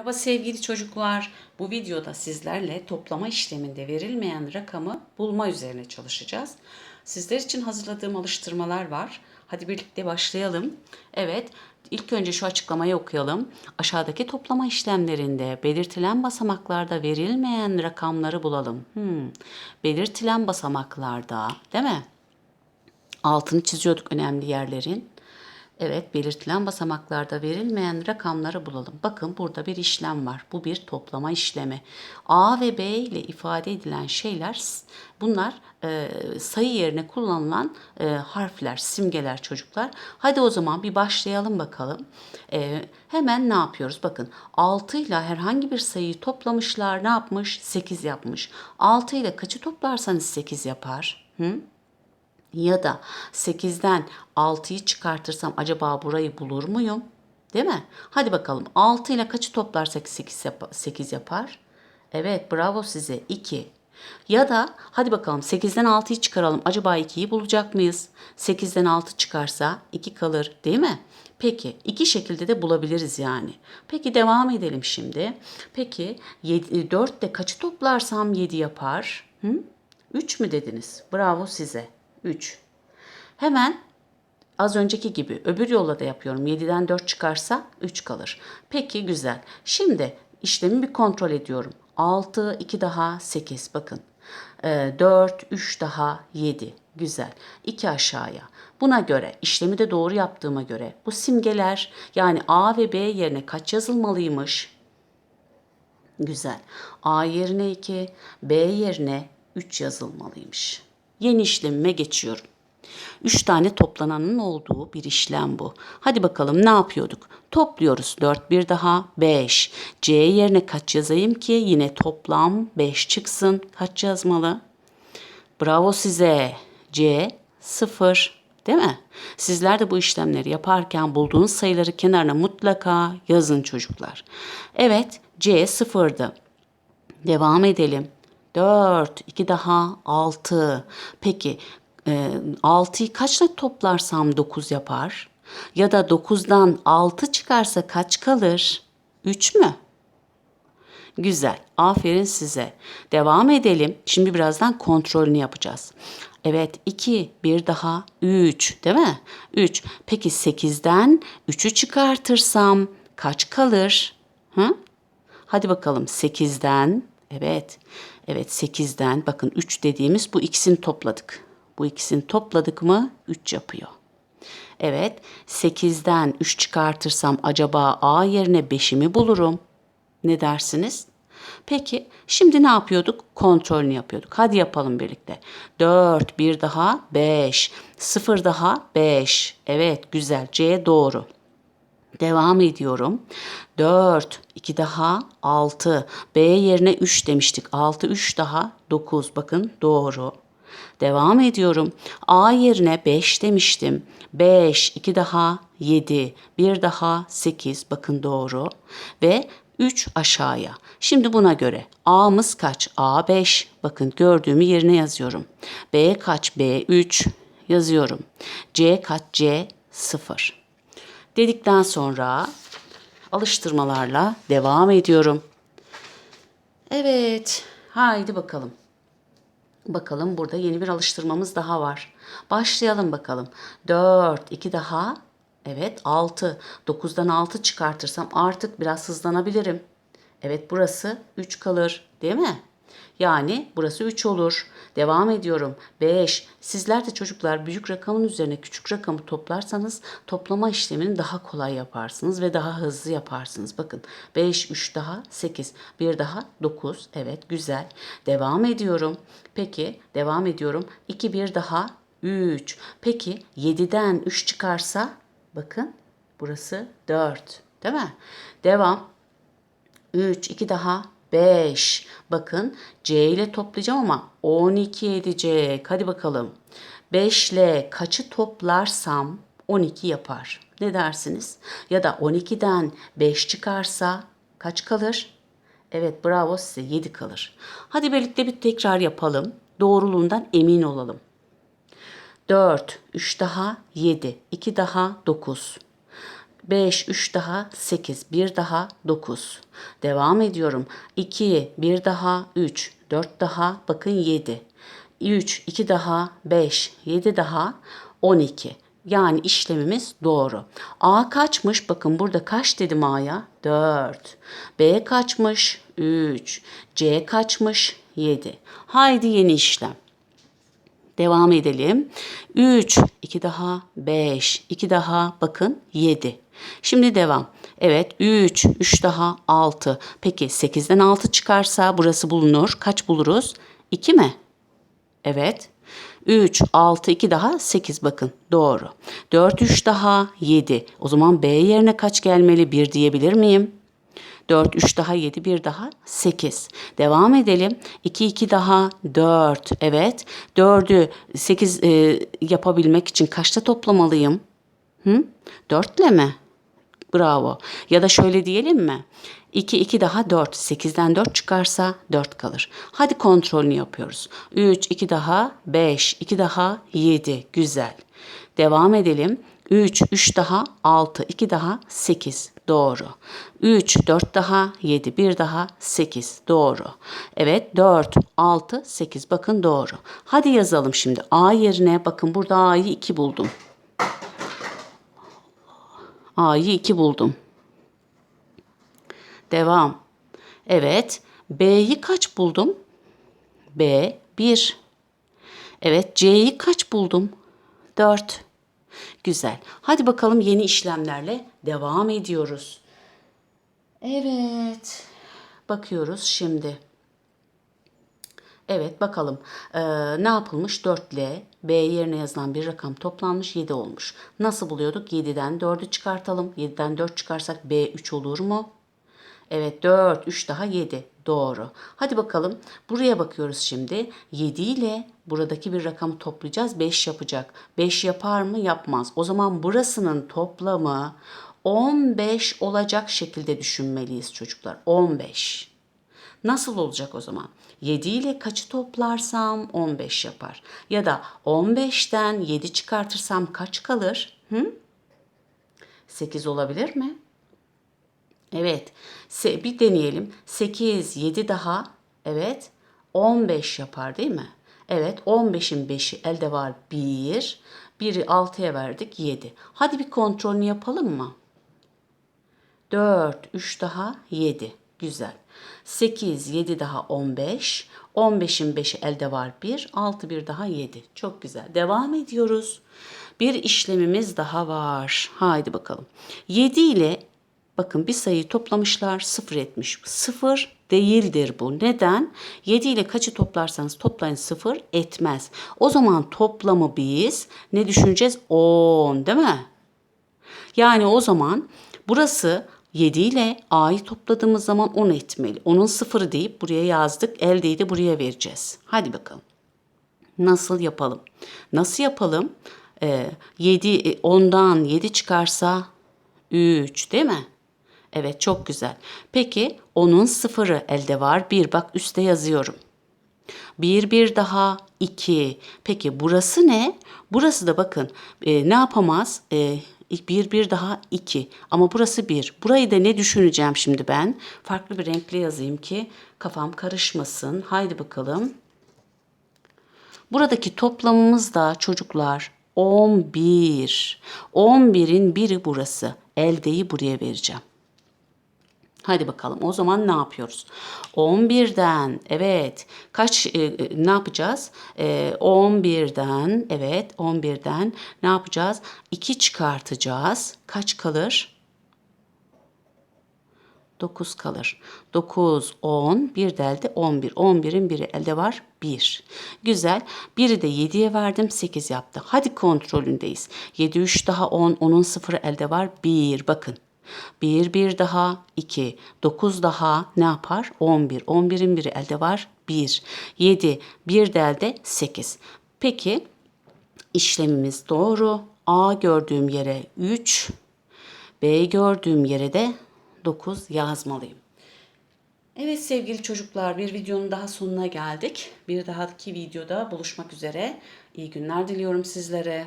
Merhaba sevgili çocuklar. Bu videoda sizlerle toplama işleminde verilmeyen rakamı bulma üzerine çalışacağız. Sizler için hazırladığım alıştırmalar var. Hadi birlikte başlayalım. Evet, ilk önce şu açıklamayı okuyalım. Aşağıdaki toplama işlemlerinde belirtilen basamaklarda verilmeyen rakamları bulalım. Hmm, belirtilen basamaklarda, değil mi? Altını çiziyorduk önemli yerlerin. Evet, belirtilen basamaklarda verilmeyen rakamları bulalım. Bakın burada bir işlem var. Bu bir toplama işlemi. A ve B ile ifade edilen şeyler bunlar e, sayı yerine kullanılan e, harfler, simgeler çocuklar. Hadi o zaman bir başlayalım bakalım. E, hemen ne yapıyoruz? Bakın 6 ile herhangi bir sayıyı toplamışlar. Ne yapmış? 8 yapmış. 6 ile kaçı toplarsanız 8 yapar? Hı? Ya da 8'den 6'yı çıkartırsam acaba burayı bulur muyum? Değil mi? Hadi bakalım 6 ile kaçı toplarsak 8, yap 8 yapar? Evet bravo size 2. Ya da hadi bakalım 8'den 6'yı çıkaralım. Acaba 2'yi bulacak mıyız? 8'den 6 çıkarsa 2 kalır değil mi? Peki iki şekilde de bulabiliriz yani. Peki devam edelim şimdi. Peki 7, 4 de kaçı toplarsam 7 yapar? Hı? 3 mü dediniz? Bravo size. 3. Hemen az önceki gibi öbür yolla da yapıyorum. 7'den 4 çıkarsa 3 kalır. Peki güzel. Şimdi işlemi bir kontrol ediyorum. 6, 2 daha 8 bakın. Ee, 4, 3 daha 7. Güzel. 2 aşağıya. Buna göre işlemi de doğru yaptığıma göre bu simgeler yani A ve B yerine kaç yazılmalıymış? Güzel. A yerine 2, B yerine 3 yazılmalıymış. Yeni işlemime geçiyorum. 3 tane toplananın olduğu bir işlem bu. Hadi bakalım ne yapıyorduk? Topluyoruz. 4 bir daha 5. C yerine kaç yazayım ki yine toplam 5 çıksın. Kaç yazmalı? Bravo size. C 0. Değil mi? Sizler de bu işlemleri yaparken bulduğunuz sayıları kenarına mutlaka yazın çocuklar. Evet C sıfırdı. Devam edelim. 4, 2 daha 6. Peki e, 6'yı kaçla toplarsam 9 yapar? Ya da 9'dan 6 çıkarsa kaç kalır? 3 mü? Güzel. Aferin size. Devam edelim. Şimdi birazdan kontrolünü yapacağız. Evet 2, bir daha 3 değil mi? 3. Peki 8'den 3'ü çıkartırsam kaç kalır? Hı? Hadi bakalım 8'den evet evet 8'den bakın 3 dediğimiz bu ikisini topladık. Bu ikisini topladık mı 3 yapıyor. Evet 8'den 3 çıkartırsam acaba A yerine 5'i mi bulurum? Ne dersiniz? Peki şimdi ne yapıyorduk? Kontrolünü yapıyorduk. Hadi yapalım birlikte. 4, bir daha 5, 0 daha 5. Evet güzel C doğru. Devam ediyorum. 4, 2 daha 6. B yerine 3 demiştik. 6, 3 daha 9. Bakın doğru. Devam ediyorum. A yerine 5 demiştim. 5, 2 daha 7, 1 daha 8. Bakın doğru. Ve 3 aşağıya. Şimdi buna göre A'mız kaç? A 5. Bakın gördüğümü yerine yazıyorum. B kaç? B 3 yazıyorum. C kaç? C 0. Dedikten sonra alıştırmalarla devam ediyorum. Evet, haydi bakalım. Bakalım burada yeni bir alıştırmamız daha var. Başlayalım bakalım. 4, 2 daha. Evet 6. 9'dan 6 çıkartırsam artık biraz hızlanabilirim. Evet burası 3 kalır değil mi? Yani burası 3 olur. Devam ediyorum. 5. Sizler de çocuklar büyük rakamın üzerine küçük rakamı toplarsanız toplama işlemini daha kolay yaparsınız ve daha hızlı yaparsınız. Bakın 5, 3 daha 8, 1 daha 9. Evet güzel. Devam ediyorum. Peki devam ediyorum. 2, 1 daha 3. Peki 7'den 3 çıkarsa bakın burası 4. Değil mi? Devam. 3, 2 daha 5. Bakın C ile toplayacağım ama 12 edecek. Hadi bakalım. 5 ile kaçı toplarsam 12 yapar. Ne dersiniz? Ya da 12'den 5 çıkarsa kaç kalır? Evet bravo size 7 kalır. Hadi birlikte bir tekrar yapalım. Doğruluğundan emin olalım. 4, 3 daha 7, 2 daha 9. 5, 3 daha 8, 1 daha 9. Devam ediyorum. 2, 1 daha 3, 4 daha bakın 7. 3, 2 daha 5, 7 daha 12. Yani işlemimiz doğru. A kaçmış? Bakın burada kaç dedim A'ya? 4. B kaçmış? 3. C kaçmış? 7. Haydi yeni işlem. Devam edelim. 3, 2 daha 5, 2 daha bakın 7. Şimdi devam. Evet 3, 3 daha 6. Peki 8'den 6 çıkarsa burası bulunur. Kaç buluruz? 2 mi? Evet. 3, 6, 2 daha 8 bakın doğru. 4, 3 daha 7. O zaman B yerine kaç gelmeli? 1 diyebilir miyim? 4, 3 daha 7, 1 daha 8. Devam edelim. 2, 2 daha 4. Evet. 4'ü 8 e, yapabilmek için kaçta toplamalıyım? Hı? 4 ile mi? Bravo. Ya da şöyle diyelim mi? 2, 2 daha 4. 8'den 4 çıkarsa 4 kalır. Hadi kontrolünü yapıyoruz. 3, 2 daha 5, 2 daha 7. Güzel. Devam edelim. 3, 3 daha 6, 2 daha 8. Doğru. 3, 4 daha 7, 1 daha 8. Doğru. Evet 4, 6, 8. Bakın doğru. Hadi yazalım şimdi. A yerine bakın burada A'yı 2 buldum. A'yı 2 buldum. Devam. Evet. B'yi kaç buldum? B 1. Evet C'yi kaç buldum? 4. Güzel. Hadi bakalım yeni işlemlerle devam ediyoruz. Evet. Bakıyoruz şimdi. Evet bakalım ee, ne yapılmış 4 ile B yerine yazılan bir rakam toplanmış 7 olmuş. Nasıl buluyorduk? 7'den 4'ü çıkartalım. 7'den 4 çıkarsak B 3 olur mu? Evet 4, 3 daha 7. Doğru. Hadi bakalım buraya bakıyoruz şimdi. 7 ile buradaki bir rakamı toplayacağız. 5 yapacak. 5 yapar mı? Yapmaz. O zaman burasının toplamı 15 olacak şekilde düşünmeliyiz çocuklar. 15. Nasıl olacak o zaman? 7 ile kaçı toplarsam 15 yapar. Ya da 15'ten 7 çıkartırsam kaç kalır? Hı? 8 olabilir mi? Evet. Bir deneyelim. 8, 7 daha. Evet. 15 yapar değil mi? Evet. 15'in 5'i elde var 1. 1'i 6'ya verdik 7. Hadi bir kontrolünü yapalım mı? 4, 3 daha 7. Güzel. 8, 7 daha 15. 15'in 5'i elde var 1. 6, 1 daha 7. Çok güzel. Devam ediyoruz. Bir işlemimiz daha var. Haydi bakalım. 7 ile bakın bir sayıyı toplamışlar 0 etmiş. 0 değildir bu. Neden? 7 ile kaçı toplarsanız toplayın 0 etmez. O zaman toplamı biz ne düşüneceğiz? 10 değil mi? Yani o zaman burası 7 ile A'yı topladığımız zaman 10 etmeli. Onun sıfırı deyip buraya yazdık. Eldeyi de buraya vereceğiz. Hadi bakalım. Nasıl yapalım? Nasıl yapalım? Ee, 7, 10'dan 7 çıkarsa 3 değil mi? Evet çok güzel. Peki onun sıfırı elde var. 1 bak üstte yazıyorum. Bir bir daha iki. Peki burası ne? Burası da bakın e, ne yapamaz? E, bir bir daha iki. Ama burası bir. Burayı da ne düşüneceğim şimdi ben? Farklı bir renkle yazayım ki kafam karışmasın. Haydi bakalım. Buradaki toplamımız da çocuklar 11. 11'in biri burası. Eldeyi buraya vereceğim. Hadi bakalım o zaman ne yapıyoruz? 11'den evet kaç e, e, ne yapacağız? E, 11'den evet 11'den ne yapacağız? 2 çıkartacağız. Kaç kalır? 9 kalır. 9, 10, bir de elde 11. 11'in biri elde var 1. Güzel. Biri de 7'ye verdim 8 yaptı. Hadi kontrolündeyiz. 7, 3 daha 10. 10'un sıfırı elde var 1. Bakın. 1, 1 daha 2, 9 daha ne yapar? 11. 11'in biri elde var 1. 7, 1 de elde 8. Peki işlemimiz doğru. A gördüğüm yere 3, B gördüğüm yere de 9 yazmalıyım. Evet sevgili çocuklar bir videonun daha sonuna geldik. Bir dahaki videoda buluşmak üzere. İyi günler diliyorum sizlere.